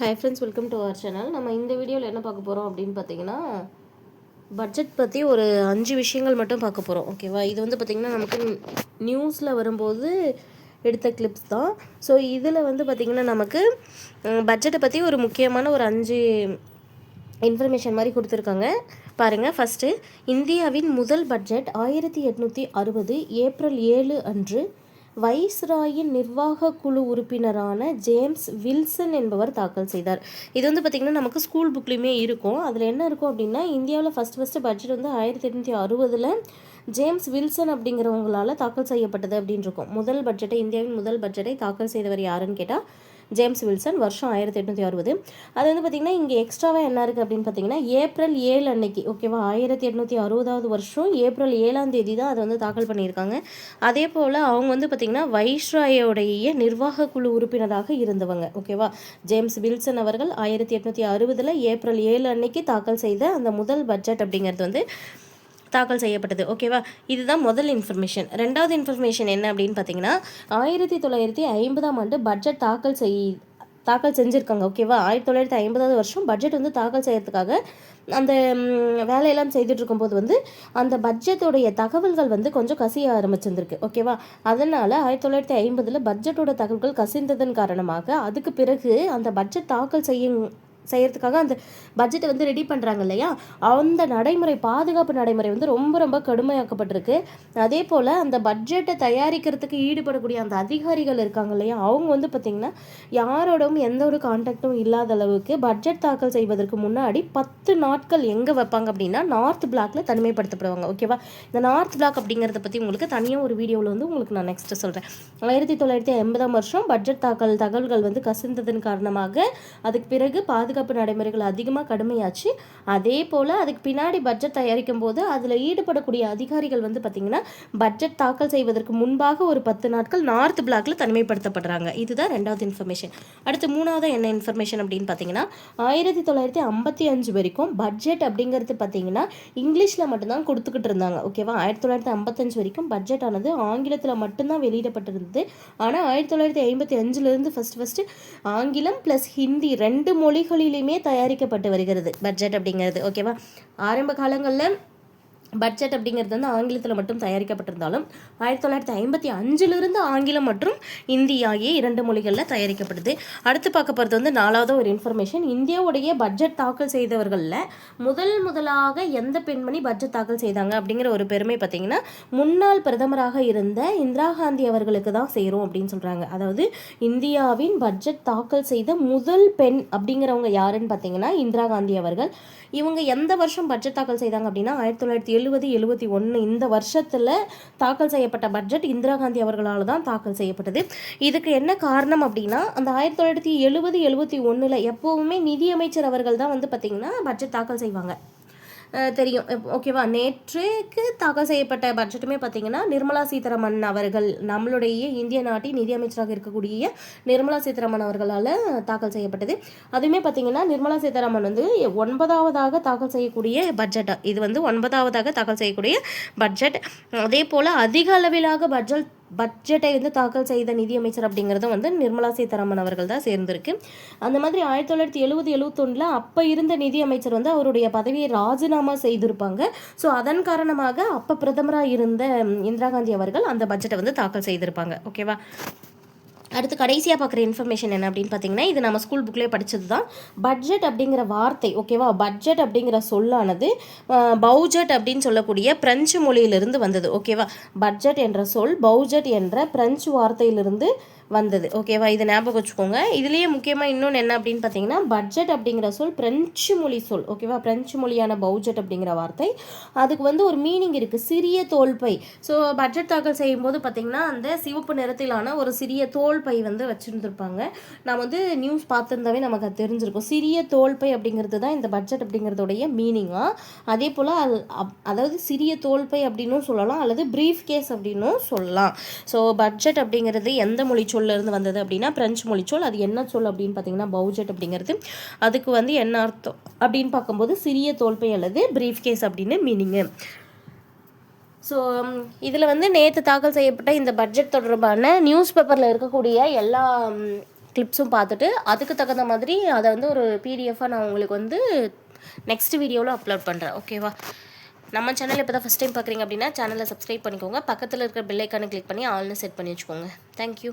Hi friends welcome to our channel நம்ம இந்த வீடியோவில் என்ன பார்க்க போகிறோம் அப்படின்னு பார்த்தீங்கன்னா பட்ஜெட் பற்றி ஒரு அஞ்சு விஷயங்கள் மட்டும் பார்க்க போகிறோம் ஓகேவா இது வந்து பார்த்திங்கன்னா நமக்கு நியூஸில் வரும்போது எடுத்த கிளிப்ஸ் தான். ஸோ இதில் வந்து பார்த்திங்கன்னா நமக்கு பட்ஜெட்டை பற்றி ஒரு முக்கியமான ஒரு அஞ்சு இன்ஃபர்மேஷன் மாதிரி கொடுத்துருக்காங்க. பாருங்கள் ஃபஸ்ட்டு இந்தியாவின் முதல் பட்ஜெட் ஆயிரத்தி எட்நூற்றி அறுபது ஏப்ரல் ஏழு அன்று வைஸ்ராயின் நிர்வாக குழு உறுப்பினரான ஜேம்ஸ் வில்சன் என்பவர் தாக்கல் செய்தார். இது வந்து பார்த்திங்கன்னா நமக்கு ஸ்கூல் புக்லேயுமே இருக்கும். அதில் என்ன இருக்கும் அப்படின்னா இந்தியாவில் ஃபஸ்ட் ஃபஸ்ட்டு பட்ஜெட் வந்து ஆயிரத்தி எட்நூற்றி அறுபதில் ஜேம்ஸ் வில்சன் அப்படிங்கிறவங்களால் தாக்கல் செய்யப்பட்டது அப்படின்னு இருக்கும். முதல் பட்ஜெட்டை இந்தியாவின் முதல் பட்ஜெட்டை தாக்கல் செய்தவர் யாருன்னு கேட்டால் ஜேம்ஸ் வில்சன் வருஷம் ஆயிரத்தி எட்நூற்றி அறுபது. அது வந்து பார்த்திங்கன்னா இங்கே எக்ஸ்ட்ராவாக என்ன இருக்குது அப்படின்னு பார்த்தீங்கன்னா ஏப்ரல் ஏழு அன்னைக்கு ஓகேவா ஆயிரத்தி எட்நூற்றி அறுபதாவது வருஷம் ஏப்ரல் ஏழாம் தேதி தான் அதை வந்து தாக்கல் பண்ணியிருக்காங்க. அதே போல் அவங்க வந்து பார்த்திங்கன்னா வைஸ்ராயோடைய நிர்வாக குழு உறுப்பினராக இருந்தவங்க ஓகேவா ஜேம்ஸ் வில்சன் அவர்கள் ஆயிரத்தி எட்நூற்றி அறுபதில் ஏப்ரல் ஏழு அன்னைக்கு தாக்கல் செய்த அந்த முதல் பட்ஜெட் அப்படிங்கிறது வந்து தாக்கல் செய்யப்பட்டது. ஓகேவா இதுதான் முதல் இன்ஃபர்மேஷன் ரெண்டாவது இன்ஃபர்மேஷன் என்ன அப்படின்னு பார்த்தீங்கன்னா ஆயிரத்தி தொள்ளாயிரத்தி ஐம்பதாம் ஆண்டு பட்ஜெட் தாக்கல் செய் தாக்கல் செஞ்சுருக்காங்க. ஓகேவா ஆயிரத்தி தொள்ளாயிரத்தி ஐம்பதாவது வருஷம் பட்ஜெட் வந்து தாக்கல் செய்யறதுக்காக அந்த வேலையெல்லாம் செய்துட்டு இருக்கும்போது வந்து அந்த பட்ஜெட்டோடைய தகவல்கள் வந்து கொஞ்சம் கசிய ஆரம்பிச்சிருந்திருக்கு. ஓகேவா அதனால் ஆயிரத்தி தொள்ளாயிரத்தி ஐம்பதில் பட்ஜெட்டோட தகவல்கள் கசிந்ததன் காரணமாக அதுக்கு பிறகு அந்த பட்ஜெட் தாக்கல் செய்யும் செய்யறதுக்காக அந்த பட்ஜெட்டை வந்து ரெடி பண்ணுறாங்க இல்லையா? அந்த நடைமுறை பாதுகாப்பு நடைமுறை வந்து ரொம்ப ரொம்ப கடுமையாக்கப்பட்டிருக்கு. அதே போல் அந்த பட்ஜெட்டை தயாரிக்கிறதுக்கு ஈடுபடக்கூடிய அந்த அதிகாரிகள் இருக்காங்க இல்லையா? அவங்க வந்து பார்த்திங்கன்னா யாரோடவும் எந்த ஒரு கான்டாக்டும் இல்லாத அளவுக்கு பட்ஜெட் தாக்கல் செய்வதற்கு முன்னாடி பத்து நாட்கள் எங்கே வைப்பாங்க அப்படின்னா நார்த் பிளாக்ல தனிமைப்படுத்தப்படுவாங்க. ஓகேவா இந்த நார்த் பிளாக் அப்படிங்கிறத பற்றி உங்களுக்கு தனியாக ஒரு வீடியோவில் வந்து உங்களுக்கு நான் நெக்ஸ்ட் சொல்கிறேன் ஆயிரத்தி தொள்ளாயிரத்தி எண்பதாம் வருஷம் பட்ஜெட் தாக்கல் தகவல்கள் வந்து கசிந்ததன் காரணமாக அதுக்கு பிறகு பாதுகாப்பு நடைமுறைகள் அதிகமாக கடுமையாச்சு. அதே போல் அதுக்கு பின்னாடி பட்ஜெட் தயாரிக்கும் போது அதில் ஈடுபடக்கூடிய அதிகாரிகள் வந்து பார்த்திங்கன்னா பட்ஜெட் தாக்கல் செய்வதற்கு முன்பாக ஒரு பத்து நாட்கள் நார்த் பிளாக்ல தனிமைப்படுத்தப்படுறாங்க. இதுதான் ரெண்டாவது இன்ஃபர்மேஷன் அடுத்து மூணாவது என்ன இன்ஃபர்மேஷன் அப்படின்னு பார்த்தீங்கன்னா ஆயிரத்தி தொள்ளாயிரத்தி ஐம்பத்தி அஞ்சு வரைக்கும் பட்ஜெட் அப்படிங்கிறது பார்த்தீங்கன்னா இங்கிலீஷில் மட்டும்தான் கொடுத்துக்கிட்டு இருந்தாங்க. ஓகேவா ஆயிரத்தி தொள்ளாயிரத்தி ஐம்பத்தஞ்சு வரைக்கும் பட்ஜெட் ஆனது ஆங்கிலத்தில் மட்டும்தான் வெளியிடப்பட்டிருந்தது. ஆனால் ஆயிரத்தி தொள்ளாயிரத்தி ஐம்பத்தி அஞ்சுலேருந்து ஃபஸ்ட் ஃபஸ்ட்டு ஆங்கிலம் ப்ளஸ் ஹிந்தி ரெண்டு மொழிகள் மொழியிலையுமே தயாரிக்கப்பட்டு வருகிறது. பட்ஜெட் அப்படிங்கிறது ஓகேவா? ஆரம்ப காலங்களில் பட்ஜெட் அப்படிங்கிறது வந்து ஆங்கிலத்தில் மட்டும் தயாரிக்கப்பட்டிருந்தாலும் ஆயிரத்தி தொள்ளாயிரத்தி ஐம்பத்தி அஞ்சிலிருந்து ஆங்கிலம் மற்றும் இந்தி ஆகிய இரண்டு மொழிகளில் தயாரிக்கப்படுது. அடுத்து பார்க்க போகிறது வந்து நாலாவது ஒரு இன்ஃபர்மேஷன் இந்தியாவுடைய பட்ஜெட் தாக்கல் செய்தவர்களில் முதல் முதலாக எந்த பெண்மணி பட்ஜெட் தாக்கல் செய்தாங்க அப்படிங்கிற ஒரு பெருமை பார்த்தீங்கன்னா முன்னாள் பிரதமராக இருந்த இந்திரா காந்தி அவர்களுக்கு தான் சேரும் அப்படின்னு சொல்கிறாங்க அதாவது இந்தியாவின் பட்ஜெட் தாக்கல் செய்த முதல் பெண் அப்படிங்கிறவங்க யாருன்னு பார்த்தீங்கன்னா இந்திரா காந்தி அவர்கள். இவங்க எந்த வருஷம் பட்ஜெட் தாக்கல் செய்தாங்க அப்படின்னா ஆயிரத்தி தொள்ளாயிரத்தி எழுபது எழுபத்தி ஒன்று இந்த வருஷத்தில் தாக்கல் செய்யப்பட்ட பட்ஜெட் இந்திரா காந்தி அவர்களால் தான் தாக்கல் செய்யப்பட்டது. இதுக்கு என்ன காரணம் அப்படின்னா அந்த ஆயிரத்தி தொள்ளாயிரத்தி எழுபது எழுபத்தி ஒன்றில் எப்போவுமே நிதியமைச்சர் அவர்கள் தான் வந்து பார்த்திங்கன்னா பட்ஜெட் தாக்கல் செய்வாங்க. தெரியும். ஓகேவா நேற்றுக்கு தாக்கல் செய்யப்பட்ட பட்ஜெட்டுமே பார்த்தீங்கன்னா நிர்மலா சீதாராமன் அவர்கள் நம்மளுடைய இந்திய நாட்டின் நிதியமைச்சராக இருக்கக்கூடிய நிர்மலா சீதாராமன் அவர்களால் தாக்கல் செய்யப்பட்டது. அதுவுமே பார்த்தீங்கன்னா நிர்மலா சீதாராமன் வந்து ஒன்பதாவதாக தாக்கல் செய்யக்கூடிய பட்ஜெட் இது வந்து ஒன்பதாவதாக தாக்கல் செய்யக்கூடிய பட்ஜெட் அதே போல் அதிக அளவிலாக பட்ஜெட் பட்ஜெட்டை வந்து தாக்கல் செய்த நிதியமைச்சர் அப்படிங்கிறது வந்து நிர்மலா சீதாராமன் அவர்கள் தான் சேர்ந்திருக்கு. அந்த மாதிரி ஆயிரத்தி தொள்ளாயிரத்தி எழுபது எழுபத்தொன்னில் அப்போ இருந்த நிதியமைச்சர் வந்து அவருடைய பதவியை ராஜினாமா செய்திருப்பாங்க. ஸோ அதன் காரணமாக அப்போ பிரதமராக இருந்த இந்திரா காந்தி அவர்கள் அந்த பட்ஜெட்டை வந்து தாக்கல் செய்திருப்பாங்க. ஓகேவா அடுத்து கடைசியாக பார்க்குற இன்ஃபர்மேஷன் என்ன அப்படின்னு பார்த்தீங்கன்னா இது நம்ம ஸ்கூல் புக்லேயே படிச்சது தான் பட்ஜெட் அப்படிங்கிற வார்த்தை ஓகேவா பட்ஜெட் அப்படிங்கிற சொல்லானது அஹ், பௌஜெட் அப்படின்னு சொல்லக்கூடிய பிரெஞ்சு மொழியிலிருந்து வந்தது ஓகேவா பட்ஜெட் என்ற சொல் பௌஜெட் என்ற பிரெஞ்சு வார்த்தையிலிருந்து வந்தது. ஓகேவா இது ஞாபகம் வச்சுக்கோங்க. இதுலேயே முக்கியமாக இன்னொன்று என்ன அப்படின்னு பார்த்தீங்கன்னா பட்ஜெட் அப்படிங்கிற சொல் பிரெஞ்சு மொழி சொல். ஓகேவா பிரெஞ்சு மொழியான பௌஜெட் அப்படிங்கிற வார்த்தை. அதுக்கு வந்து ஒரு மீனிங் இருக்குது சிறிய தோல்பை. ஸோ பட்ஜெட் தாக்கல் செய்யும்போது பார்த்தீங்கன்னா அந்த சிவப்பு நிறத்திலான ஒரு சிறிய தோல்பை வந்து வச்சுருந்துருப்பாங்க. நான் வந்து நியூஸ் பார்த்துருந்தாவே நமக்கு அது தெரிஞ்சிருக்கும். சிறிய தோல்பை அப்படிங்கிறது தான் இந்த பட்ஜெட் அப்படிங்கிறதுடைய மீனிங்காக அதே போல் அதாவது சிறிய தோல்பை அப்படின்னும் சொல்லலாம் அல்லது ப்ரீஃப் கேஸ் அப்படின்னும் சொல்லலாம். ஸோ பட்ஜெட் அப்படிங்கிறது எந்த மொழி சொல் சொல்லிருந்து வந்தது அப்படின்னா பிரெஞ்சு மொழி சொல். அது என்ன சொல் அப்படின்னு பார்த்தீங்கன்னா பௌஜெட் அப்படிங்கிறது. அதுக்கு வந்து என்ன அர்த்தம் அப்படின்னு பார்க்கும்போது சிறிய தோல்பை அல்லது பிரீஃப் கேஸ் அப்படின்னு மீனிங்கு ஸோ இதில் வந்து நேற்று தாக்கல் செய்யப்பட்ட இந்த பட்ஜெட் தொடர்பான நியூஸ் பேப்பரில் இருக்கக்கூடிய எல்லா கிளிப்ஸும் பார்த்துட்டு அதுக்கு தகுந்த மாதிரி அதை வந்து ஒரு பிடிஎஃபாக நான் உங்களுக்கு வந்து நெக்ஸ்ட் வீடியோவில் அப்லோட் பண்ணுறேன் ஓகேவா நம்ம சேனல் இப்போ தான் ஃபஸ்ட் டைம் பார்க்குறீங்க அப்படின்னா சேனலை சப்ஸ்கிரைப் பண்ணிக்கோங்க. பக்கத்தில் இருக்கிற பெல்லைக்கானு கிளிக் பண்ணி ஆல்னு செட் பண்ணி வச்சுக்கோங்க. தேங்க்யூ